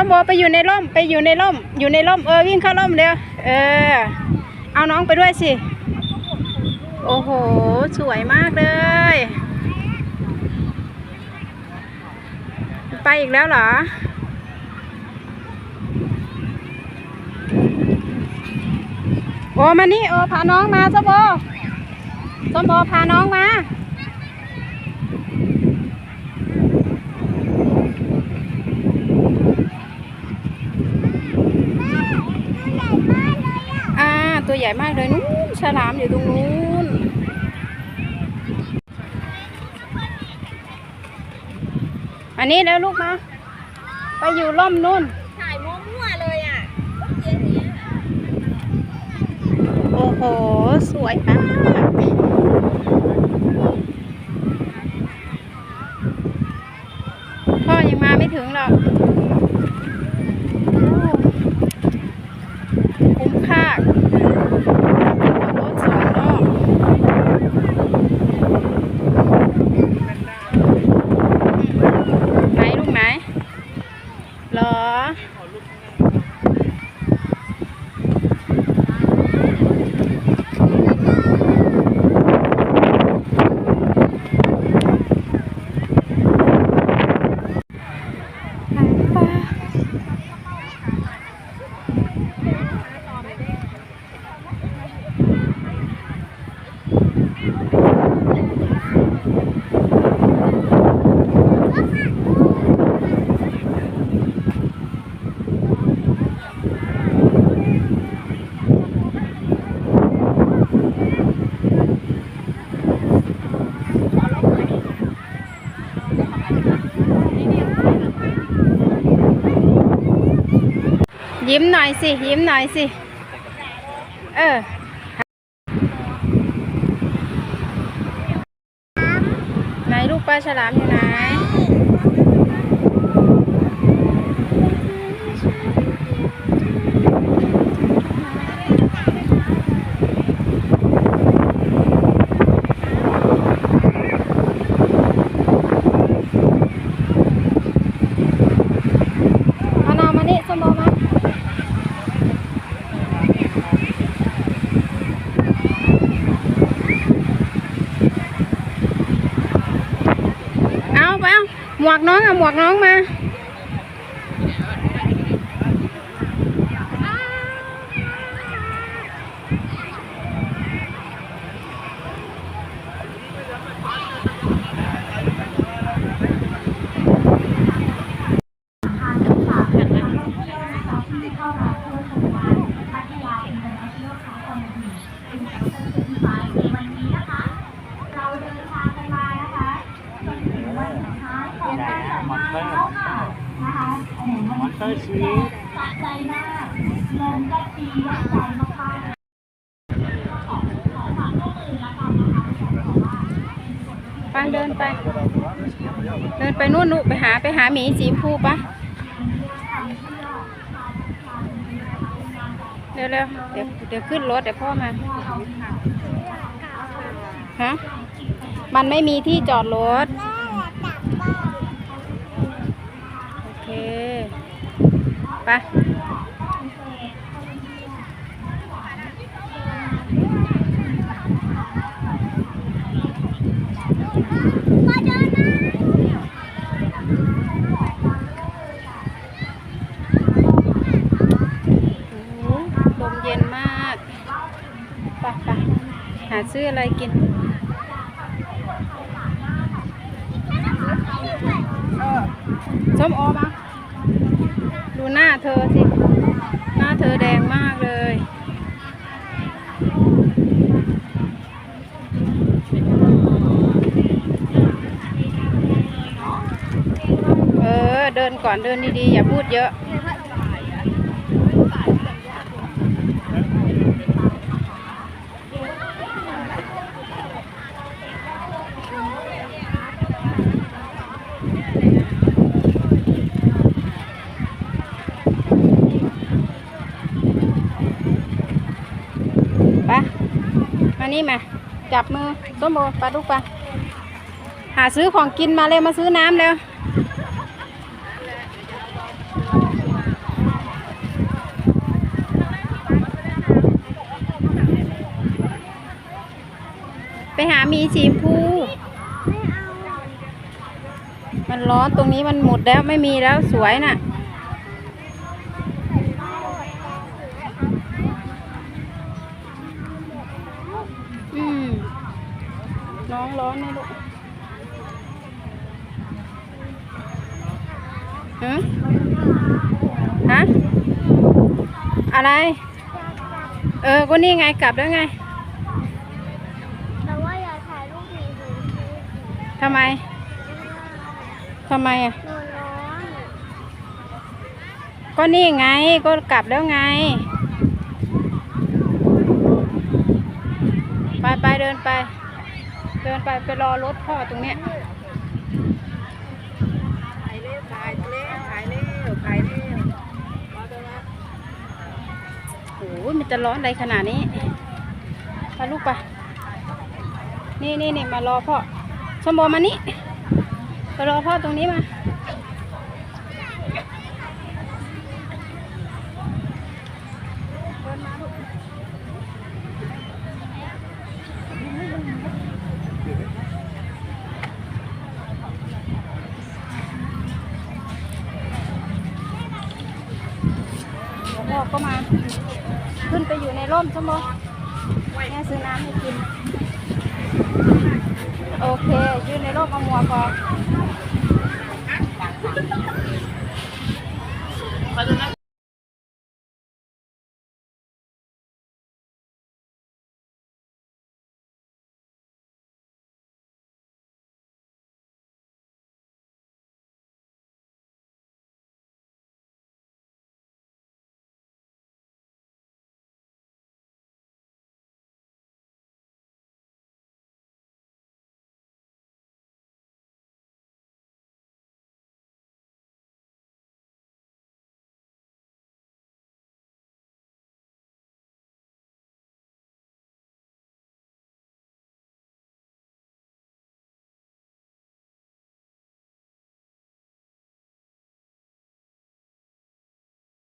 ส้มโอไปอยู่ในร่มไปอยู่ในร่ม อยู่ในร่มเออวิ่งเข้าร่มเร็วเออ เอาน้องไปด้วยสิ โอ้โห สวยมากเลย ไปอีกแล้วเหรอโอ้มานี่โอพาน้องมาสมโอส้มโอพาน้องมา อ่า ตัวใหญ่มากเลยนู้นฉลามอยู่ตรงนู้นอันนี้แล้วลูกมาไปอยู่ร่มนู่นถ่ายมั่วๆเลยอะเสียงเนี้ยโอ้โห สวยมากพ่อยังมาไม่ถึงหรอกโอ้คุ้มค่าขับรถสองรอบไหนลูกไหนเหรอ หางปลา ยิ้มหน่อยสิ ยิ้มหน่อยสิ เออ ไหนลูก ปลาฉลามอยู่ไหน มานาวมานี่ส้มโอมา เอา ไปเอาหมวกน้องเอาหมวกน้องมา มอนเตอร์มอนเตอร์ชีส ปังเดินไป เดินไปนู่นนู่นไปหาไปหาหมีสีชมพูปะเร็วเร็วเดี๋ยวเดี๋ยวขึ้นรถเดี๋ยวพ่อมาฮะมันไม่มีที่จอดรถโอเคไป โอ้โหลมเย็นมากไปไปหาซื้ออะไรกิน ส้มโอมาดูหน้าเธอสิ หน้าเธอแดงมากเลย เออ เดินก่อนเดินดีๆ อย่าพูดเยอะ นี่มา จับมือต้นโบปลาทุกปลาหาซื้อของกินมาเลยมาซื้อน้ำแล้วไปหามีชีมพูมันร้อนตรงนี้มันหมดแล้วไม่มีแล้วสวยนะ่ะ ร้อนนะลูกฮะฮะอะไร เออ ก็นี่ไงกลับแล้วไง แต่ว่าอย่าถ่ายรูปหนีหนูทำไม ทำไมอะ หนูร้อนก็นี่ไง ก็กลับแล้วไง ไปไปเดินไป เดินไปไปรอรถพ่อตรงเนี้ยถ่ายเร็วถ่ายเร็วถ่ายเร็วถ่ายเร็วโอ้ยมันจะร้อนอะไรขนาดนี้ไปลูกไปนี่นี่นี่มารอพ่อชมโบมานี่ไปรอพ่อตรงนี้มา ขึ้นไปอยู่ในร่มใช่ไหมแม่ซื้อน้ำให้กิน โอเค ยืนในร่มเอาหมวกพอ